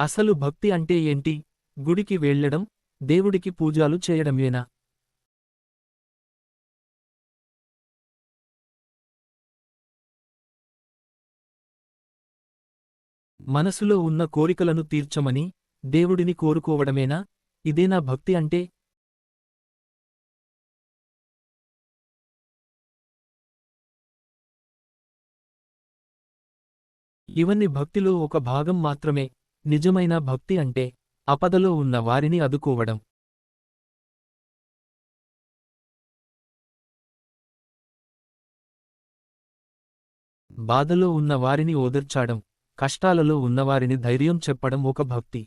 అసలు భక్తి అంటే ఏంటి? గుడికి వెళ్ళడం దేవుడికి పూజాలు చేయడమేనా? మనసులో ఉన్న కోరికలను తీర్చమని దేవుడిని కోరుకోవడమేనా? ఇదేనా భక్తి అంటే? ఇవన్నీ భక్తిలో ఒక భాగం మాత్రమే. నిజమైన భక్తి అంటే అపదలో ఉన్న వారిని అదుకోవడం. బాధలో ఉన్న వారిని ఓదర్చాడం కష్టాలలో ఉన్నవారిని ధైర్యం చెప్పడం ఒక భక్తి.